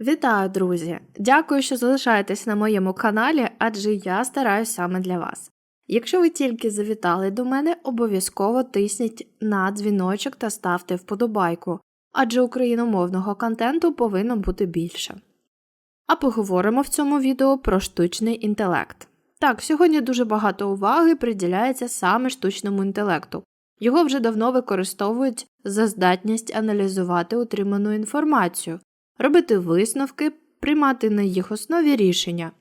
Вітаю, друзі! Дякую, що залишаєтесь на моєму каналі, адже я стараюсь саме для вас. Якщо ви тільки завітали до мене, обов'язково тисніть на дзвіночок та ставте вподобайку, адже україномовного контенту повинно бути більше. А поговоримо в цьому відео про штучний інтелект. Так, сьогодні дуже багато уваги приділяється саме штучному інтелекту. Його вже давно використовують за здатність аналізувати отриману інформацію, робити висновки, приймати на їх основі рішення.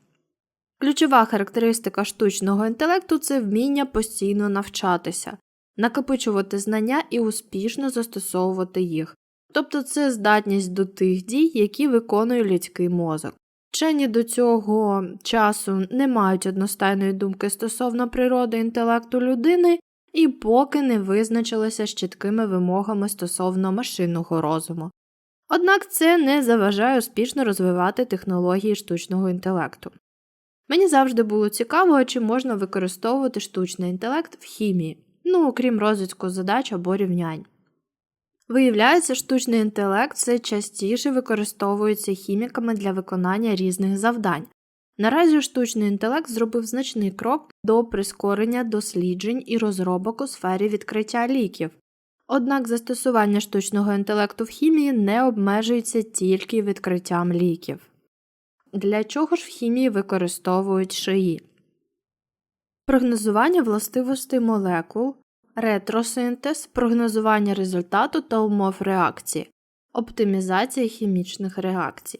Ключова характеристика штучного інтелекту це вміння постійно навчатися, накопичувати знання і успішно застосовувати їх, тобто це здатність до тих дій, які виконує людський мозок. Вчені до цього часу не мають одностайної думки стосовно природи інтелекту людини і поки не визначилися з чіткими вимогами стосовно машинного розуму. Однак це не заважає успішно розвивати технології штучного інтелекту. Мені завжди було цікаво, чи можна використовувати штучний інтелект в хімії, ну окрім розвитку задач або рівнянь. Виявляється, штучний інтелект все частіше використовується хіміками для виконання різних завдань. Наразі штучний інтелект зробив значний крок до прискорення досліджень і розробок у сфері відкриття ліків. Однак застосування штучного інтелекту в хімії не обмежується тільки відкриттям ліків. Для чого ж в хімії використовують шиї? Прогнозування властивостей молекул, ретросинтез, прогнозування результату та умов реакції, оптимізація хімічних реакцій.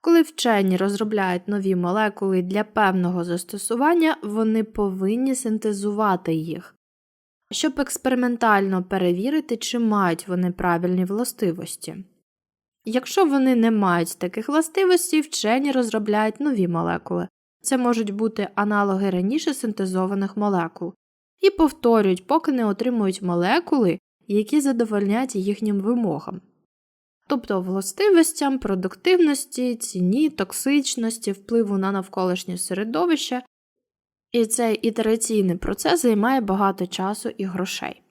Коли вчені розробляють нові молекули для певного застосування, вони повинні синтезувати їх, щоб експериментально перевірити, чи мають вони правильні властивості. Якщо вони не мають таких властивостей, вчені розробляють нові молекули. Це можуть бути аналоги раніше синтезованих молекул, і повторюють, поки не отримують молекули, які задовольнять їхнім вимогам, тобто властивостям, продуктивності, ціні, токсичності, впливу на навколишнє середовище, і цей ітераційний процес займає багато часу і грошей.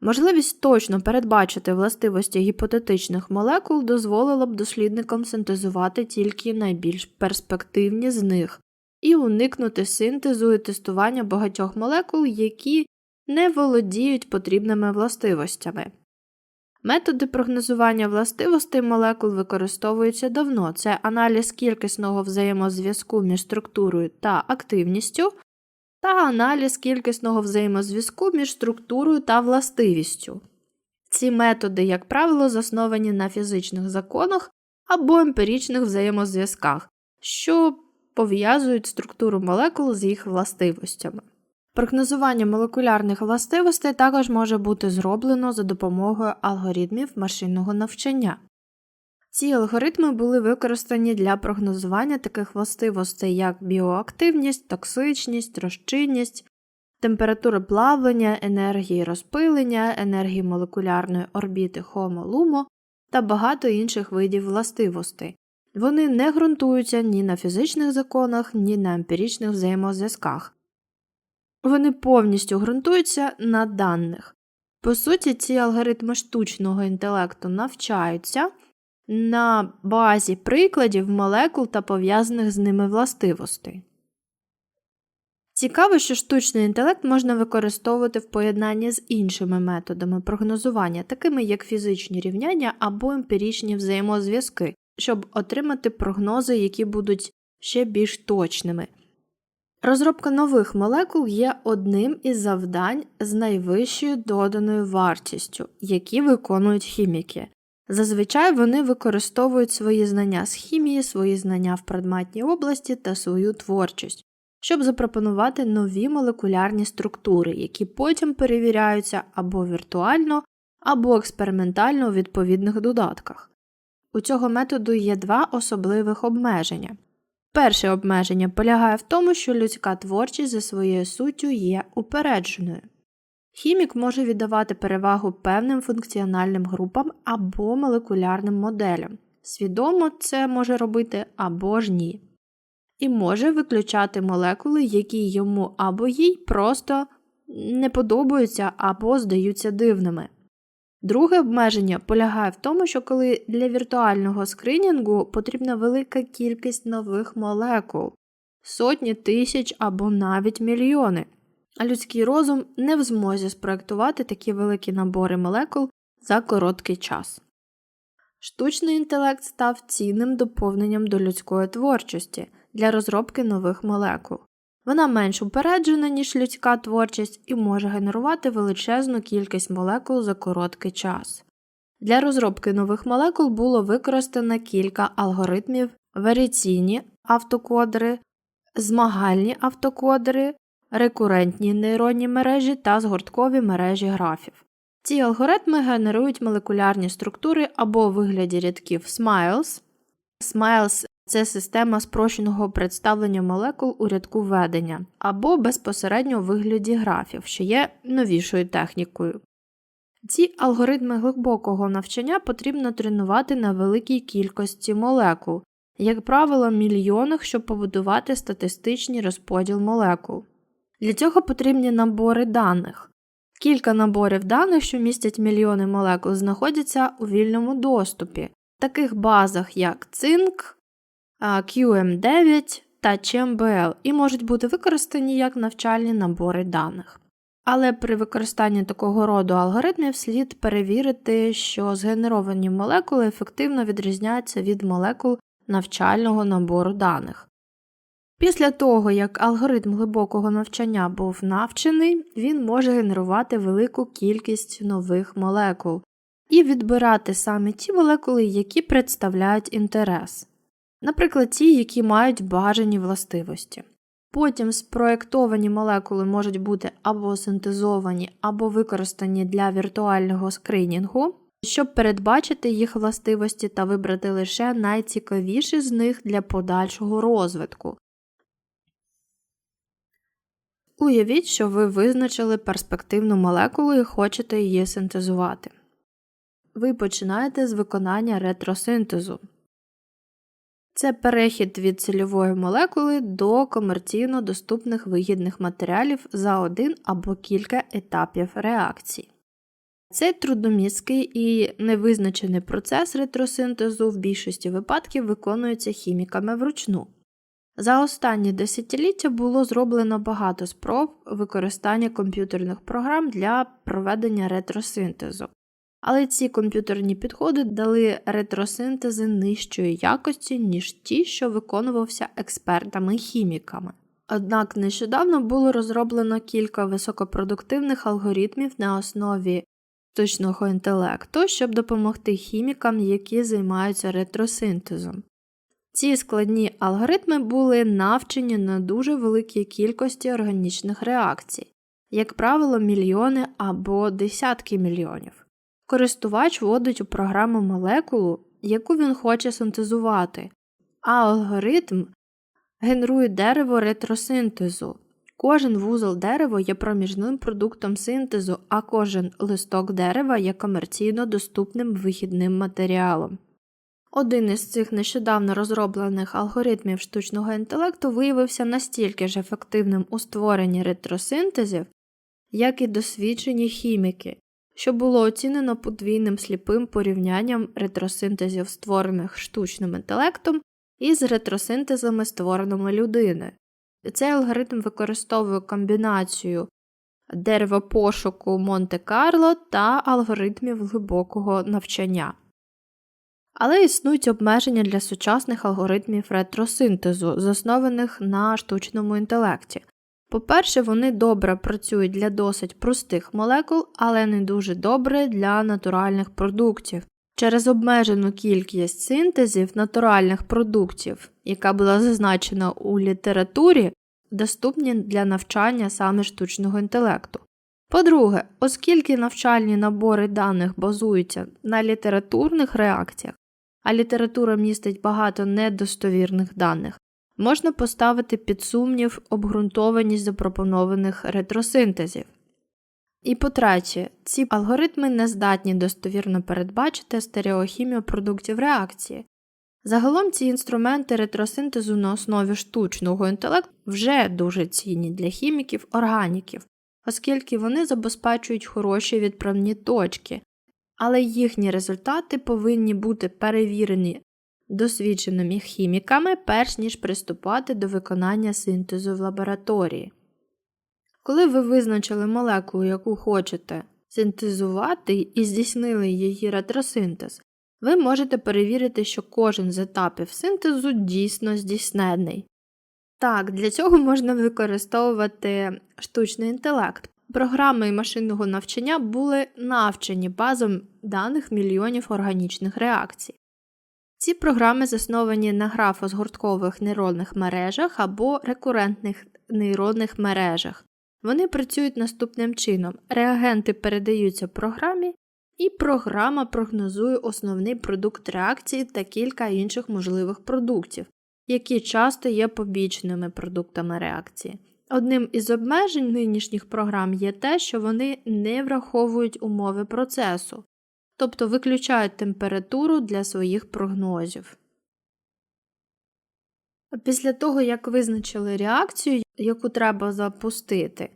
Можливість точно передбачити властивості гіпотетичних молекул дозволила б дослідникам синтезувати тільки найбільш перспективні з них і уникнути синтезу і тестування багатьох молекул, які не володіють потрібними властивостями. Методи прогнозування властивостей молекул використовуються давно це аналіз кількісного взаємозв'язку між структурою та активністю, та аналіз кількісного взаємозв'язку між структурою та властивістю. Ці методи, як правило, засновані на фізичних законах або емпіричних взаємозв'язках, що пов'язують структуру молекул з їх властивостями. Прогнозування молекулярних властивостей також може бути зроблено за допомогою алгоритмів машинного навчання. Ці алгоритми були використані для прогнозування таких властивостей, як біоактивність, токсичність, розчинність, температура плавлення, енергії розпилення, енергії молекулярної орбіти Homo-LUMO та багато інших видів властивостей. Вони не ґрунтуються ні на фізичних законах, ні на емпіричних взаємозв'язках. Вони повністю ґрунтуються на даних. По суті, ці алгоритми штучного інтелекту навчаються на базі прикладів молекул та пов'язаних з ними властивостей. Цікаво, що штучний інтелект можна використовувати в поєднанні з іншими методами прогнозування, такими як фізичні рівняння або емпіричні взаємозв'язки, щоб отримати прогнози, які будуть ще більш точними. Розробка нових молекул є одним із завдань з найвищою доданою вартістю, які виконують хіміки. Зазвичай вони використовують свої знання з хімії, свої знання в предметній області та свою творчість, щоб запропонувати нові молекулярні структури, які потім перевіряються або віртуально, або експериментально у відповідних додатках. У цього методу є два особливих обмеження. Перше обмеження полягає в тому, що людська творчість за своєю суттю є упередженою. Хімік може віддавати перевагу певним функціональним групам або молекулярним моделям. Свідомо це може робити або ж ні. І може виключати молекули, які йому або їй просто не подобаються або здаються дивними. Друге обмеження полягає в тому, що коли для віртуального скринінгу потрібна велика кількість нових молекул, сотні тисяч або навіть мільйони, а людський розум не в змозі спроектувати такі великі набори молекул за короткий час. Штучний інтелект став цінним доповненням до людської творчості для розробки нових молекул. Вона менш упереджена, ніж людська творчість, і може генерувати величезну кількість молекул за короткий час. Для розробки нових молекул було використано кілька алгоритмів варіційні автокодери, змагальні автокодери, рекурентні нейронні мережі та згорткові мережі графів. Ці алгоритми генерують молекулярні структури або у вигляді рядків SMILES. SMILES – це система спрощеного представлення молекул у рядку ведення, або безпосередньо у вигляді графів, що є новішою технікою. Ці алгоритми глибокого навчання потрібно тренувати на великій кількості молекул, як правило, мільйонах, щоб побудувати статистичний розподіл молекул. Для цього потрібні набори даних. Кілька наборів даних, що містять мільйони молекул, знаходяться у вільному доступі, в таких базах як цинк, QM9 та ChemBL і можуть бути використані як навчальні набори даних. Але при використанні такого роду алгоритмів слід перевірити, що згенеровані молекули ефективно відрізняються від молекул навчального набору даних. Після того, як алгоритм глибокого навчання був навчений, він може генерувати велику кількість нових молекул і відбирати саме ті молекули, які представляють інтерес, наприклад, ті, які мають бажані властивості. Потім спроєктовані молекули можуть бути або синтезовані, або використані для віртуального скринінгу, щоб передбачити їх властивості та вибрати лише найцікавіші з них для подальшого розвитку. Уявіть, що ви визначили перспективну молекулу і хочете її синтезувати. Ви починаєте з виконання ретросинтезу. Це перехід від цільової молекули до комерційно доступних вигідних матеріалів за один або кілька етапів реакції. Цей трудомісткий і невизначений процес ретросинтезу в більшості випадків виконується хіміками вручну. За останні десятиліття було зроблено багато спроб використання комп'ютерних програм для проведення ретросинтезу, але ці комп'ютерні підходи дали ретросинтези нижчої якості, ніж ті, що виконувався експертами-хіміками. Однак нещодавно було розроблено кілька високопродуктивних алгоритмів на основі штучного інтелекту, щоб допомогти хімікам, які займаються ретросинтезом. Ці складні алгоритми були навчені на дуже великій кількості органічних реакцій, як правило, мільйони або десятки мільйонів. Користувач вводить у програму молекулу, яку він хоче синтезувати, а алгоритм генерує дерево ретросинтезу. Кожен вузол дерева є проміжним продуктом синтезу, а кожен листок дерева є комерційно доступним вихідним матеріалом. Один із цих нещодавно розроблених алгоритмів штучного інтелекту виявився настільки ж ефективним у створенні ретросинтезів, як і досвідчені хіміки, що було оцінено подвійним сліпим порівнянням ретросинтезів, створених штучним інтелектом, із ретросинтезами, створеними людиною. Цей алгоритм використовує комбінацію деревопошуку Монте-Карло та алгоритмів глибокого навчання. Але існують обмеження для сучасних алгоритмів ретросинтезу, заснованих на штучному інтелекті. По-перше, вони добре працюють для досить простих молекул, але не дуже добре для натуральних продуктів. Через обмежену кількість синтезів натуральних продуктів, яка була зазначена у літературі, доступні для навчання саме штучного інтелекту. По-друге, оскільки навчальні набори даних базуються на літературних реакціях, а література містить багато недостовірних даних, можна поставити під сумнів обґрунтованість запропонованих ретросинтезів. І по-третє, ці алгоритми не здатні достовірно передбачити стереохімію продуктів реакції. Загалом ці інструменти ретросинтезу на основі штучного інтелекту вже дуже цінні для хіміків, органіків, оскільки вони забезпечують хороші відправні точки, але їхні результати повинні бути перевірені досвідченими хіміками, перш ніж приступати до виконання синтезу в лабораторії. Коли ви визначили молекулу, яку хочете синтезувати і здійснили її ретросинтез, ви можете перевірити, що кожен з етапів синтезу дійсно здійснений. Так, для цього можна використовувати штучний інтелект. Програми машинного навчання були навчені базом даних мільйонів органічних реакцій. Ці програми засновані на графозгорткових нейронних мережах або рекурентних нейронних мережах. Вони працюють наступним чином: реагенти передаються програмі, і програма прогнозує основний продукт реакції та кілька інших можливих продуктів, які часто є побічними продуктами реакції. Одним із обмежень нинішніх програм є те, що вони не враховують умови процесу, тобто виключають температуру для своїх прогнозів. Після того, як визначили реакцію, яку треба запустити,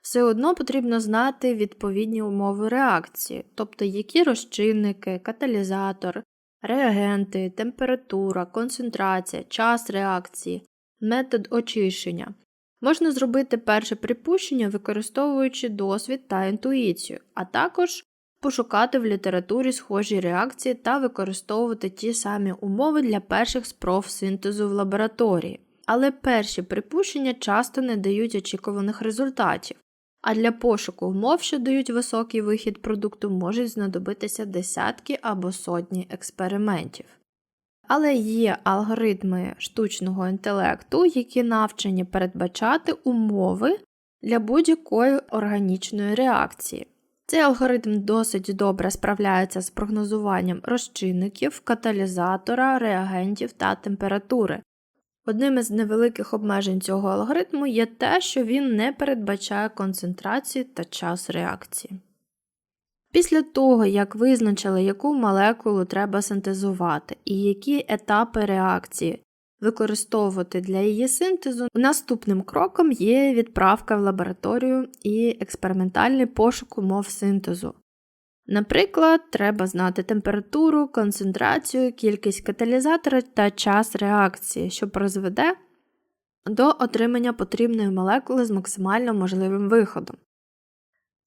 все одно потрібно знати відповідні умови реакції, тобто які розчинники, каталізатор, реагенти, температура, концентрація, час реакції, метод очищення. Можна зробити перше припущення, використовуючи досвід та інтуїцію, а також пошукати в літературі схожі реакції та використовувати ті самі умови для перших спроб синтезу в лабораторії. Але перші припущення часто не дають очікуваних результатів, а для пошуку умов, що дають високий вихід продукту, можуть знадобитися десятки або сотні експериментів. Але є алгоритми штучного інтелекту, які навчені передбачати умови для будь-якої органічної реакції. Цей алгоритм досить добре справляється з прогнозуванням розчинників, каталізатора, реагентів та температури. Одним із невеликих обмежень цього алгоритму є те, що він не передбачає концентрації та час реакції. Після того, як визначили, яку молекулу треба синтезувати і які етапи реакції використовувати для її синтезу, наступним кроком є відправка в лабораторію і експериментальний пошук умов синтезу. Наприклад, треба знати температуру, концентрацію, кількість каталізатора та час реакції, що призведе до отримання потрібної молекули з максимально можливим виходом.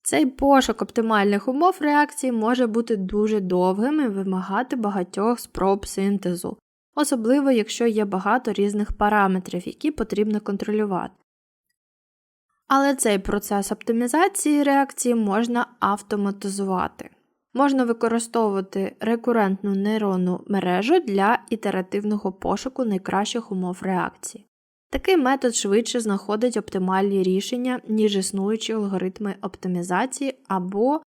Цей пошук оптимальних умов реакції може бути дуже довгим і вимагати багатьох спроб синтезу, особливо якщо є багато різних параметрів, які потрібно контролювати. Але цей процес оптимізації реакції можна автоматизувати. Можна використовувати рекурентну нейронну мережу для ітеративного пошуку найкращих умов реакції. Такий метод швидше знаходить оптимальні рішення, ніж існуючі алгоритми оптимізації або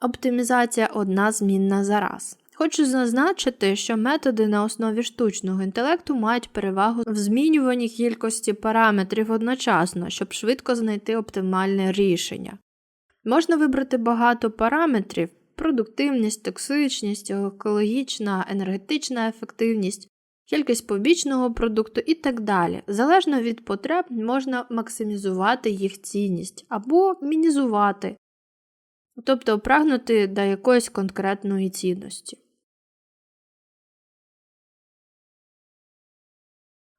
оптимізація одна змінна за раз. Хочу зазначити, що методи на основі штучного інтелекту мають перевагу в змінюванні кількості параметрів одночасно, щоб швидко знайти оптимальне рішення. Можна вибрати багато параметрів продуктивність, токсичність, екологічна, енергетична ефективність, кількість побічного продукту і так далі. Залежно від потреб можна максимізувати їх цінність або мінізувати, тобто прагнути до якоїсь конкретної цінності.